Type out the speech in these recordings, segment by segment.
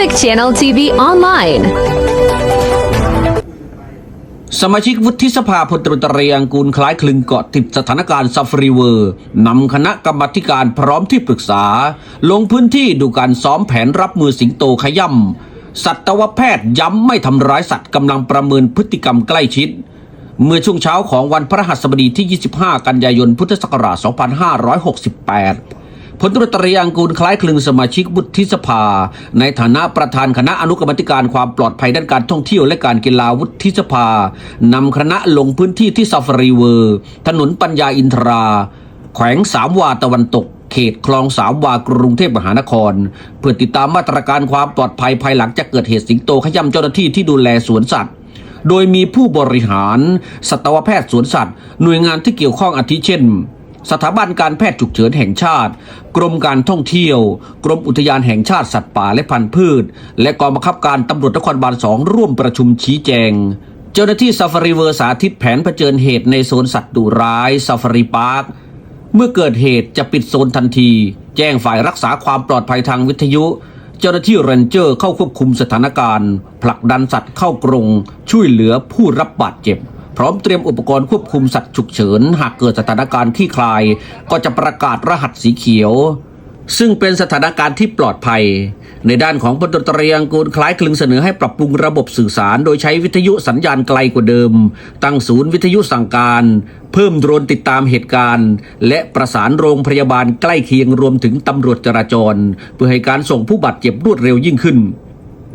Traffic Channel TV Online สมาชิกวุฒิสภาพลตรตรีอังกูลคล้ายคลึงเกาะติดสถานการณ์ซัฟรีเวอร์นำคณะกรรมธิการพร้อมที่ปรึกษา ลงพื้นที่ดูการซ้อมแผนรับมือสิงโตขย่ำสัตวแพทย์ย้ำไม่ทำร้ายสัตว์กำลังประเมินพฤติกรรมใกล้ชิด เมื่อช่วงเช้าของวันพระหัสบดีที่ 25 กันยายนพุทธศักราช 2568 พลตรตรีอังกูลคล้ายคลึงสมาชิกวุฒิสภา ในฐานะประธานคณะอนุกรรมธิการความปลอดภัยด้านการท่องเที่ยวและการกีฬาวุฒิสภานำคณะลงพื้นที่ที่ซาฟารีเวอร์ ถนนปัญญาอินทรา แขวงสามวาตะวันตกเขตคลองสามวากรุงเทพมหานคร เพื่อติดตามมาตรการความปลอดภัยภายหลังจากเกิดเหตุสิงโตขย่ำเจ้าหน้าที่ที่ดูแลสวนสัตว์ โดยมีผู้บริหาร สัตวแพทย์สวนสัตว์ หน่วยงานที่เกี่ยวข้องอาทิเช่น สถาบันการแพทย์ฉุกเฉินแห่งชาติ กรมการท่องเที่ยว กรมอุทยานแห่งชาติสัตว์ป่าและพันธุ์พืช และกองบังคับการตำรวจนครบาลสองร่วมประชุมชี้แจง เจ้าหน้าที่ซาฟารีเวอร์สาธิตแผนเผชิญเหตุในโซนสัตว์ดุร้ายซาฟารีพาร์คเมื่อเกิดเหตุจะปิดโซนทันที แจ้งฝ่ายรักษาความปลอดภัยทางวิทยุ เจ้าหน้าที่เรนเจอร์เข้าควบคุมสถานการณ์ ผลักดันสัตว์เข้ากรงช่วยเหลือผู้รับบาดเจ็บ ร้อมเตรียมอุปกรณ์ควบคุมสัตว์ฉุกเฉิน หากเกิดสถานการณ์ขี้คลาย ก็จะประกาศรหัสสีเขียว ซึ่งเป็นสถานการณ์ที่ปลอดภัย ในด้านของพลตรีอังกูลคล้ายคลึงเสนอให้ปรับปรุงระบบสื่อสาร โดยใช้วิทยุสัญญาณไกลกว่าเดิม ตั้งศูนย์วิทยุสั่งการ เพิ่มโดรนติดตามเหตุการณ์ และประสานโรงพยาบาลใกล้เคียงรวมถึงตำรวจจราจร เพื่อให้การส่งผู้บาดเจ็บรวดเร็วยิ่งขึ้น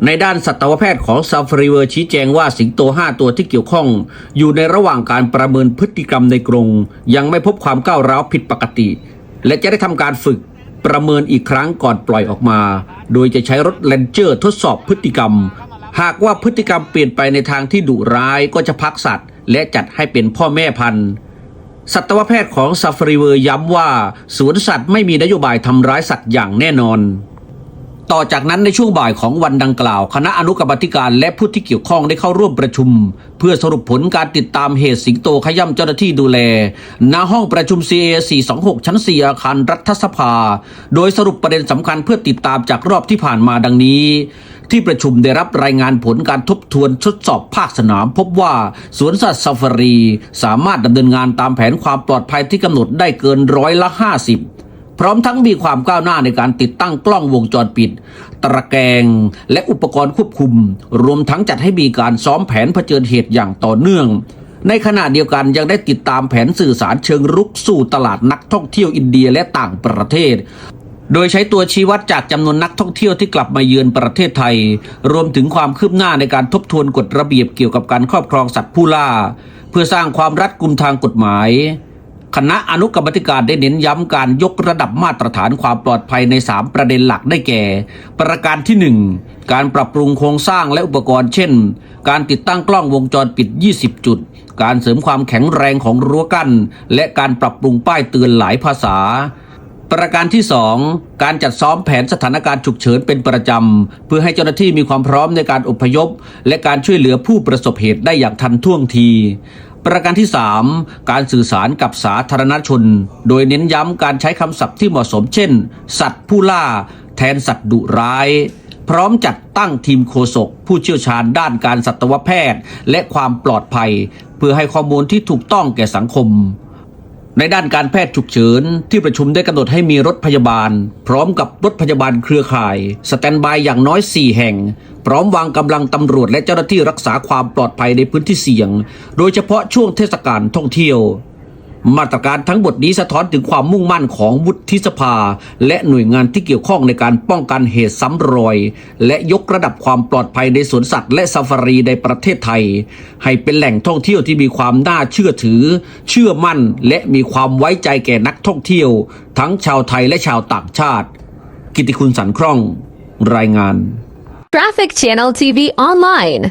ในด้านสัตวแพทย์ของซาฟารีเวอร์ชี้แจงว่าสิงโต 5 ตัวที่เกี่ยวข้อง อยู่ในระหว่างการประเมินพฤติกรรมในกรง ยังไม่พบความก้าวร้าวผิดปกติ และจะได้ทำการฝึกประเมินอีกครั้งก่อนปล่อยออกมา โดยจะใช้รถเลนเจอร์ทดสอบพฤติกรรม หากว่าพฤติกรรมเปลี่ยนไปในทางที่ดุร้ายก็จะพักสัตว์ และจัดให้เป็นพ่อแม่พันธุ์สัตวแพทย์ของซาฟารีเวอร์ย้ำว่าสวนสัตว์ไม่มีนโยบายทำร้ายสัตว์อย่างแน่นอน ต่อจากนั้นในช่วงบ่ายของวันดังกล่าว คณะอนุกรรมธิการและผู้ที่เกี่ยวข้องได้เข้าร่วมประชุม เพื่อสรุปผลการติดตามเหตุสิงโตขย่ำเจ้าหน้าที่ดูแลณห้องประชุม CA 426 ชั้น 4 อาคารรัฐสภา โดยสรุปประเด็นสำคัญเพื่อติดตามจากรอบที่ผ่านมาดังนี้ ที่ประชุมได้รับรายงานผลการทบทวนทดสอบภาคสนาม พบว่าสวนสัตว์ซาฟารี สามารถดำเนินงานตามแผนความปลอดภัยที่กำหนดได้เกินร้อยละ 50 พร้อมทั้งมีความก้าวหน้าในการติดตั้งกล้องวงจรปิดตระแกรงและอุปกรณ์ควบคุม รวมทั้งจัดให้มีการซ้อมแผนเผชิญเหตุอย่างต่อเนื่อง ในขณะเดียวกันยังได้ติดตามแผนสื่อสารเชิงรุกสู่ตลาดนักท่องเที่ยวอินเดียและต่างประเทศโดยใช้ตัวชี้วัดจากจำนวนนักท่องเที่ยวที่กลับมาเยือนประเทศไทย รวมถึงความคืบหน้าในการทบทวนกฎระเบียบเกี่ยวกับการครอบครองสัตว์ผู้ล่า เพื่อสร้างความรัดกุมทางกฎหมาย คณะอนุกรรมธิการได้เน้นย้ำการยกระดับมาตรฐานความปลอดภัยใน 3 ประเด็นหลักได้แก่ ประการที่ 1 การปรับปรุงโครงสร้างและอุปกรณ์เช่น การติดตั้งกล้องวงจรปิด 20 จุด การเสริมความแข็งแรงของรั้วกั้น และการปรับปรุงป้ายเตือนหลายภาษา ประการที่ 2 การจัดซ้อมแผนสถานการณ์ฉุกเฉินเป็นประจำ เพื่อให้เจ้าหน้าที่มีความพร้อมในการอพยพ และการช่วยเหลือผู้ประสบเหตุได้อย่างทันท่วงที ประการที่ 3 การสื่อสารกับสาธารณชน โดยเน้นย้ำการใช้คำศัพท์ที่เหมาะสมเช่น สัตว์ผู้ล่า แทนสัตว์ดุร้าย พร้อมจัดตั้งทีมโฆษกผู้เชี่ยวชาญด้านการสัตวแพทย์ และความปลอดภัย เพื่อให้ข้อมูลที่ถูกต้องแก่สังคม ในด้านการแพทย์ฉุกเฉินที่ประชุมได้กำหนดให้มีรถพยาบาล พร้อมกับรถพยาบาลเครือข่าย สแตนบายอย่างน้อย 4 แห่ง พร้อมวางกำลังตำรวจและเจ้าหน้าที่รักษาความปลอดภัยในพื้นที่เสี่ยง โดยเฉพาะช่วงเทศกาลท่องเที่ยว มาตรการทั้งหมดนี้สะท้อนถึงความมุ่งมั่นของวุฒิสภา และหน่วยงานที่เกี่ยวข้องในการป้องกันเหตุซ้ำรอย และยกระดับความปลอดภัยในสวนสัตว์และซาฟารีในประเทศไทย ให้เป็นแหล่งท่องเที่ยวที่มีความน่าเชื่อถือ เชื่อมั่น และมีความไว้ใจแก่นักท่องเที่ยว ทั้งชาวไทยและชาวต่างชาติ กิติคุณสันคล่อง รายงาน Traffic Channel TV Online